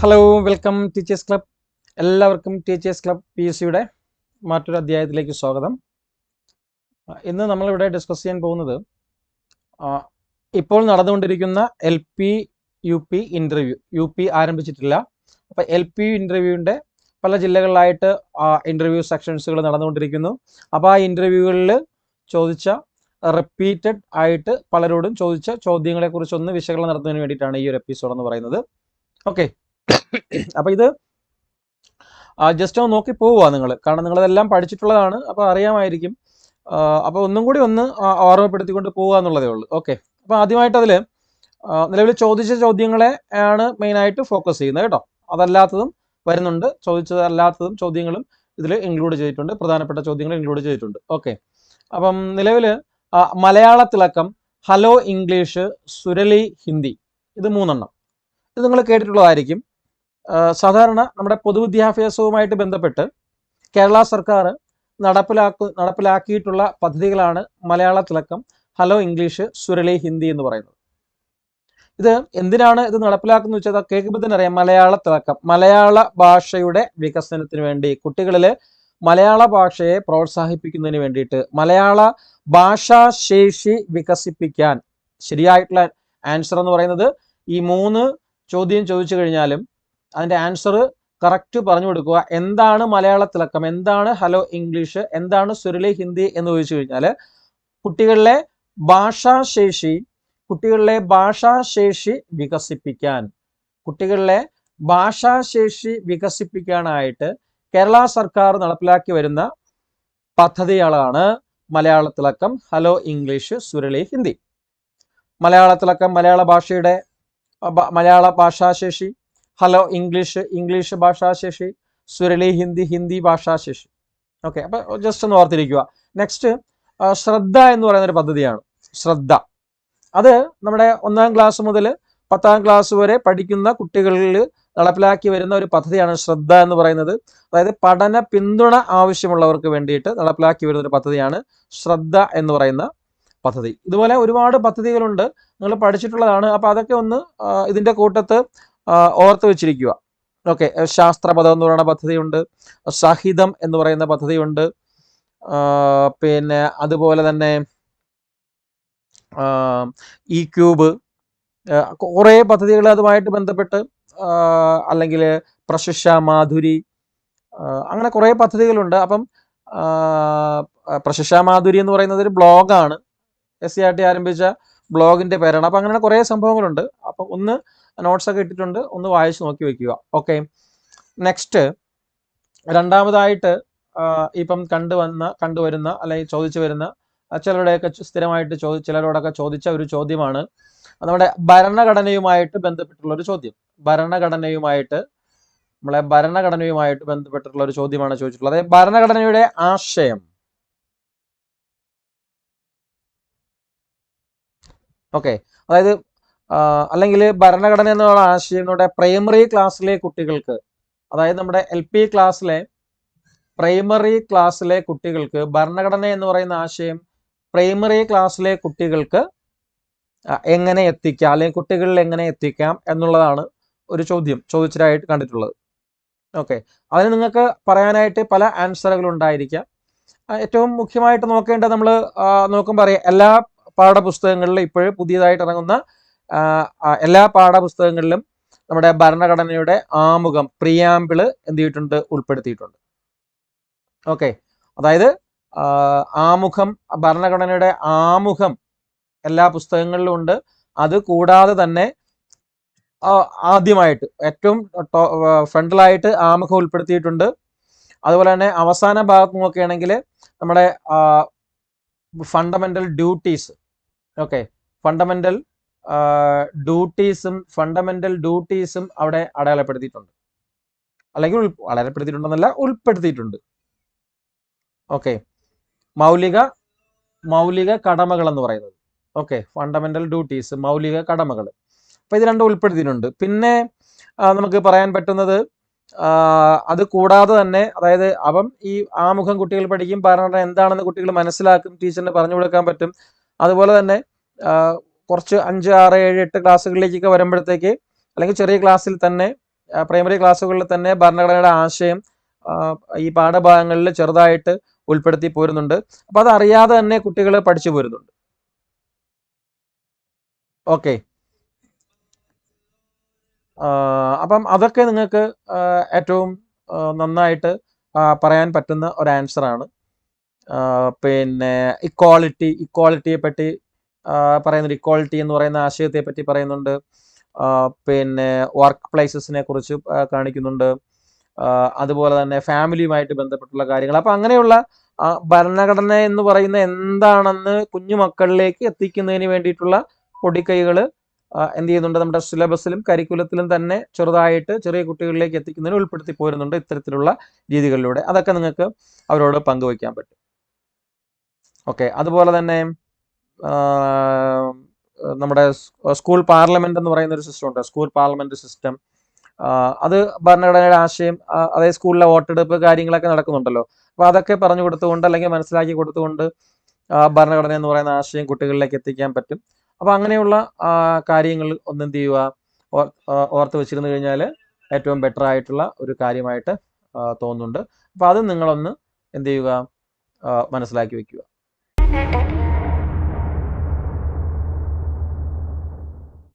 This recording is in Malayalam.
ഹലോ വെൽക്കം ടീച്ചേഴ്സ് ക്ലബ് എല്ലാവർക്കും ടീച്ചേഴ്സ് ക്ലബ് പി എസ് സിയുടെ മറ്റൊരു അധ്യായത്തിലേക്ക് സ്വാഗതം. ഇന്ന് നമ്മളിവിടെ ഡിസ്കസ് ചെയ്യാൻ പോകുന്നത് ഇപ്പോൾ നടന്നുകൊണ്ടിരിക്കുന്ന L P U P interview U P ആരംഭിച്ചിട്ടില്ല. അപ്പോൾ എൽ പി ഇന്റർവ്യൂവിന്റെ പല ജില്ലകളിലായിട്ട് ഇന്റർവ്യൂ സെക്ഷൻസുകൾ നടന്നുകൊണ്ടിരിക്കുന്നു. അപ്പോൾ ആ ഇന്റർവ്യൂകളിൽ ചോദിച്ച റിപ്പീറ്റഡ് ആയിട്ട് പലരോടും ചോദിച്ച ചോദ്യങ്ങളെക്കുറിച്ചൊന്ന് വിശകലനം നടത്തുന്നതിന് വേണ്ടിയിട്ടാണ് ഈ ഒരു എപ്പിസോഡ് എന്ന് പറയുന്നത്. ഓക്കെ അപ്പൊ ഇത് ജസ്റ്റ് ഒന്ന് നോക്കി പോവുക നിങ്ങൾ കാരണം നിങ്ങളതെല്ലാം പഠിച്ചിട്ടുള്ളതാണ് അപ്പോൾ അറിയാമായിരിക്കും. അപ്പോൾ ഒന്നും കൂടി ഒന്ന് ഓർമ്മപ്പെടുത്തിക്കൊണ്ട് പോവുക എന്നുള്ളതേ ഉള്ളൂ. ഓക്കെ അപ്പോൾ ആദ്യമായിട്ട് അതിൽ നിലവിൽ ചോദിച്ച ചോദ്യങ്ങളെ ആണ് മെയിനായിട്ട് ഫോക്കസ് ചെയ്യുന്നത് കേട്ടോ. അതല്ലാത്തതും വരുന്നുണ്ട്. ചോദിച്ചതല്ലാത്തതും ചോദ്യങ്ങളും ഇതിൽ ഇൻക്ലൂഡ് ചെയ്തിട്ടുണ്ട്. പ്രധാനപ്പെട്ട ചോദ്യങ്ങൾ ഇൻക്ലൂഡ് ചെയ്തിട്ടുണ്ട്. ഓക്കെ അപ്പം നിലവിൽ മലയാള തിളക്കം ഹലോ ഇംഗ്ലീഷ് സുരലി ഹിന്ദി ഇത് മൂന്നെണ്ണം. ഇത് നിങ്ങൾ കേട്ടിട്ടുള്ളതായിരിക്കും. സാധാരണ നമ്മുടെ പൊതുവിദ്യാഭ്യാസവുമായിട്ട് ബന്ധപ്പെട്ട് കേരള സർക്കാർ നടപ്പിലാക്കു നടപ്പിലാക്കിയിട്ടുള്ള പദ്ധതികളാണ് മലയാള തിളക്കം ഹലോ ഇംഗ്ലീഷ് സുരളി ഹിന്ദി എന്ന് പറയുന്നത്. ഇത് എന്തിനാണ് ഇത് നടപ്പിലാക്കുന്നത് വെച്ചാൽ കേൾക്കുമ്പോൾ തന്നെ അറിയാം മലയാള തിളക്കം മലയാള ഭാഷയുടെ വികസനത്തിന് വേണ്ടി കുട്ടികളിൽ മലയാള ഭാഷയെ പ്രോത്സാഹിപ്പിക്കുന്നതിന് വേണ്ടിയിട്ട് മലയാള ഭാഷാശേഷി വികസിപ്പിക്കാൻ ശരിയായിട്ടുള്ള ആൻസർ എന്ന് പറയുന്നത് ഈ മൂന്ന് ചോദ്യം ചോദിച്ചു കഴിഞ്ഞാലും അതിന്റെ ആൻസർ കറക്റ്റ് പറഞ്ഞു കൊടുക്കുക. എന്താണ് മലയാള തിളക്കം? എന്താണ് ഹലോ ഇംഗ്ലീഷ് എന്താണ് സുരളി ഹിന്ദി എന്ന് ചോദിച്ചു കഴിഞ്ഞാൽ കുട്ടികളിലെ ഭാഷാശേഷി കുട്ടികളിലെ ഭാഷാശേഷി വികസിപ്പിക്കാൻ കുട്ടികളിലെ ഭാഷാശേഷി വികസിപ്പിക്കാനായിട്ട് കേരള സർക്കാർ നടപ്പിലാക്കി വരുന്ന പദ്ധതികളാണ് മലയാള തിളക്കം ഹലോ ഇംഗ്ലീഷ് സുരളി ഹിന്ദി. മലയാള തിളക്കം മലയാള ഭാഷയുടെ മലയാള ഭാഷാശേഷി ഹലോ ഇംഗ്ലീഷ് ഇംഗ്ലീഷ് ഭാഷാശേഷി സുരളി ഹിന്ദി ഹിന്ദി ഭാഷാശേഷി ഓക്കെ അപ്പൊ ജസ്റ്റ് ഒന്ന് ഓർത്തിരിക്കുക. നെക്സ്റ്റ് ശ്രദ്ധ എന്ന് പറയുന്ന ഒരു പദ്ധതിയാണ്. ശ്രദ്ധ. അത് നമ്മുടെ ഒന്നാം ക്ലാസ് മുതൽ പത്താം ക്ലാസ് വരെ പഠിക്കുന്ന കുട്ടികളിൽ നടപ്പിലാക്കി വരുന്ന ഒരു പദ്ധതിയാണ് ശ്രദ്ധ എന്ന് പറയുന്നത്. അതായത് പഠന പിന്തുണ ആവശ്യമുള്ളവർക്ക് വേണ്ടിയിട്ട് നടപ്പിലാക്കി വരുന്ന ഒരു പദ്ധതിയാണ് ശ്രദ്ധ എന്ന് പറയുന്ന പദ്ധതി. ഇതുപോലെ ഒരുപാട് പദ്ധതികളുണ്ട്. നിങ്ങൾ പഠിച്ചിട്ടുള്ളതാണ്. അപ്പോൾ അതൊക്കെ ഒന്ന് ഇതിന്റെ കൂട്ടത്ത് ഓർത്ത് വെച്ചിരിക്കുക. ഓക്കെ ശാസ്ത്രപദം എന്ന് പറയുന്ന പദ്ധതിയുണ്ട്. സഹിതം എന്ന് പറയുന്ന പദ്ധതിയുണ്ട്. പിന്നെ അതുപോലെ തന്നെ ഇ ക്യൂബ് കുറേ പദ്ധതികൾ അതുമായിട്ട് ബന്ധപ്പെട്ട് അല്ലെങ്കിൽ പ്രശിഷ മാധുരി അങ്ങനെ കുറേ പദ്ധതികളുണ്ട്. അപ്പം പ്രശിഷ മാധുരി എന്ന് പറയുന്നത് ഒരു ബ്ലോഗാണ്. എസ് സി ആർ ടി ആരംഭിച്ച ബ്ലോഗിന്റെ പേരാണ്. അപ്പം അങ്ങനെ കുറേ സംഭവങ്ങളുണ്ട്. അപ്പം ഒന്ന് നോട്ട്സ് ഒക്കെ ഇട്ടിട്ടുണ്ട്. ഒന്ന് വായിച്ച് നോക്കി വെക്കുക. ഓക്കെ നെക്സ്റ്റ് രണ്ടാമതായിട്ട് ഇപ്പം കണ്ടുവന്ന കണ്ടുവരുന്ന അല്ലെങ്കിൽ ചോദിച്ചു വരുന്ന ചിലരുടെയൊക്കെ സ്ഥിരമായിട്ട് ചോദി ചിലരോടൊക്കെ ചോദിച്ച ഒരു ചോദ്യമാണ്. നമ്മുടെ ഭരണഘടനയുമായിട്ട് ബന്ധപ്പെട്ടുള്ള ഒരു ചോദ്യം. ഭരണഘടനയുമായിട്ട് നമ്മളെ ഭരണഘടനയുമായിട്ട് ബന്ധപ്പെട്ടിട്ടുള്ള ഒരു ചോദ്യമാണ് ചോദിച്ചിട്ടുള്ളത്. അതായത് ഭരണഘടനയുടെ ആശയം. ഓക്കെ അതായത് അല്ലെങ്കിൽ ഭരണഘടന എന്നുള്ള ആശയം നമ്മുടെ പ്രൈമറി ക്ലാസ്സിലെ കുട്ടികൾക്ക് അതായത് നമ്മുടെ എൽ പി ക്ലാസ്സിലെ പ്രൈമറി ക്ലാസ്സിലെ കുട്ടികൾക്ക് ഭരണഘടന എന്ന് പറയുന്ന ആശയം പ്രൈമറി ക്ലാസ്സിലെ കുട്ടികൾക്ക് എങ്ങനെ എത്തിക്കാം അല്ലെങ്കിൽ കുട്ടികളിൽ എങ്ങനെ എത്തിക്കാം എന്നുള്ളതാണ് ഒരു ചോദ്യം ചോദിച്ചതായിട്ട് കണ്ടിട്ടുള്ളത്. ഓക്കെ അതിന് നിങ്ങൾക്ക് പറയാനായിട്ട് പല ആൻസറുകൾ ഉണ്ടായിരിക്കാം. ഏറ്റവും മുഖ്യമായിട്ട് നോക്കേണ്ടത് നമ്മൾ നോക്കുമ്പോൾ അറിയാം എല്ലാ പാഠപുസ്തകങ്ങളിലും ഇപ്പോഴും പുതിയതായിട്ട് ഇറങ്ങുന്ന എല്ലാ പാഠപുസ്തകങ്ങളിലും നമ്മുടെ ഭരണഘടനയുടെ ആമുഖം പ്രിയാമ്പിൾ എന്ത് ചെയ്തിട്ടുണ്ട് ഉൾപ്പെടുത്തിയിട്ടുണ്ട്. ഓക്കെ അതായത് ആമുഖം ഭരണഘടനയുടെ ആമുഖം എല്ലാ പുസ്തകങ്ങളിലും ഉണ്ട്. അത് കൂടാതെ തന്നെ ആദ്യമായിട്ട് ഏറ്റവും ഫ്രണ്ടിലായിട്ട് ആമുഖം ഉൾപ്പെടുത്തിയിട്ടുണ്ട്. അതുപോലെ തന്നെ അവസാന ഭാഗത്ത് നോക്കുകയാണെങ്കിൽ നമ്മുടെ ഫണ്ടമെന്റൽ ഡ്യൂട്ടീസ് ഓക്കെ ഫണ്ടമെന്റൽ ഡ്യൂട്ടീസും ഫണ്ടമെന്റൽ ഡ്യൂട്ടീസും അവിടെ അടയാളപ്പെടുത്തിയിട്ടുണ്ട്. അല്ലെങ്കിൽ അടയാളപ്പെടുത്തിയിട്ടുണ്ടെന്നല്ല ഉൾപ്പെടുത്തിയിട്ടുണ്ട്. ഓക്കെ മൗലിക മൗലിക കടമകൾ എന്ന് പറയുന്നത്. ഓക്കെ ഫണ്ടമെന്റൽ ഡ്യൂട്ടീസ് മൗലിക കടമകൾ. അപ്പൊ ഇത് രണ്ടും ഉൾപ്പെടുത്തിയിട്ടുണ്ട്. പിന്നെ നമുക്ക് പറയാൻ പറ്റുന്നത് അത് കൂടാതെ തന്നെ അതായത് അപ്പം ഈ ആമുഖം കുട്ടികൾ പഠിക്കും ഭരണഘടന എന്താണെന്ന് കുട്ടികൾ മനസ്സിലാക്കും ടീച്ചറിന് പറഞ്ഞു കൊടുക്കാൻ പറ്റും. അതുപോലെ തന്നെ കുറച്ച് അഞ്ച് ആറ് ഏഴ് എട്ട് ക്ലാസ്സുകളിലേക്കൊക്കെ വരുമ്പോഴത്തേക്ക് അല്ലെങ്കിൽ ചെറിയ ക്ലാസ്സിൽ തന്നെ പ്രൈമറി ക്ലാസ്സുകളിൽ തന്നെ ഭരണഘടനയുടെ ആശയം ഈ പാഠഭാഗങ്ങളിൽ ചെറുതായിട്ട് ഉൾപ്പെടുത്തി പോരുന്നുണ്ട്. അപ്പോൾ അതറിയാതെ തന്നെ കുട്ടികൾ പഠിച്ചു പോരുന്നുണ്ട്. ഓക്കെ. അപ്പം അതൊക്കെ നിങ്ങൾക്ക് ഏറ്റവും നന്നായിട്ട് പറയാൻ പറ്റുന്ന ഒരു ആൻസറാണ്. പിന്നെ ഇക്വാളിറ്റി ഇക്വാളിറ്റിയെ പറ്റി പറയുന്നുണ്ട് ഇക്വാളിറ്റി എന്ന് പറയുന്ന ആശയത്തെ പറ്റി പറയുന്നുണ്ട്. പിന്നെ വർക്ക് പ്ലേസസിനെ കുറിച്ച് കാണിക്കുന്നുണ്ട്. അതുപോലെ തന്നെ ഫാമിലിയുമായിട്ട് ബന്ധപ്പെട്ടുള്ള കാര്യങ്ങൾ. അപ്പം അങ്ങനെയുള്ള ഭരണഘടന എന്ന് പറയുന്ന എന്താണെന്ന് കുഞ്ഞു മക്കളിലേക്ക് എത്തിക്കുന്നതിന് വേണ്ടിയിട്ടുള്ള പൊടിക്കൈകൾ എന്ത് ചെയ്യുന്നുണ്ട്? നമ്മുടെ സിലബസിലും കരിക്കുലത്തിലും തന്നെ ചെറുതായിട്ട് ചെറിയ കുട്ടികളിലേക്ക് എത്തിക്കുന്നതിന് ഉൾപ്പെടുത്തി പോരുന്നുണ്ട് ഇത്തരത്തിലുള്ള രീതികളിലൂടെ. അതൊക്കെ നിങ്ങൾക്ക് അവരോട് പങ്കുവയ്ക്കാൻ പറ്റും. ഓക്കെ അതുപോലെ തന്നെ നമ്മുടെ സ്കൂൾ പാർലമെന്റ് എന്ന് പറയുന്ന ഒരു സിസ്റ്റം ഉണ്ട്. സ്കൂൾ പാർലമെന്റ് സിസ്റ്റം അത് ഭരണഘടനയുടെ ആശയം അതേ സ്കൂളിലെ വോട്ടെടുപ്പ് കാര്യങ്ങളൊക്കെ നടക്കുന്നുണ്ടല്ലോ. അപ്പൊ അതൊക്കെ പറഞ്ഞു കൊടുത്തുകൊണ്ട് അല്ലെങ്കിൽ മനസ്സിലാക്കി കൊടുത്തുകൊണ്ട് ഭരണഘടന എന്ന് പറയുന്ന ആശയം കുട്ടികളിലേക്ക് എത്തിക്കാൻ പറ്റും. അപ്പൊ അങ്ങനെയുള്ള കാര്യങ്ങൾ ഒന്നെന്ത് ചെയ്യുക? ഓർ- ഓർത്ത് വെച്ചിരുന്നു കഴിഞ്ഞാൽ ഏറ്റവും ബെറ്റർ ആയിട്ടുള്ള ഒരു കാര്യമായിട്ട് തോന്നുന്നുണ്ട്. അപ്പൊ അത് നിങ്ങളൊന്ന് എന്ത് ചെയ്യുക? മനസ്സിലാക്കി വെക്കുക.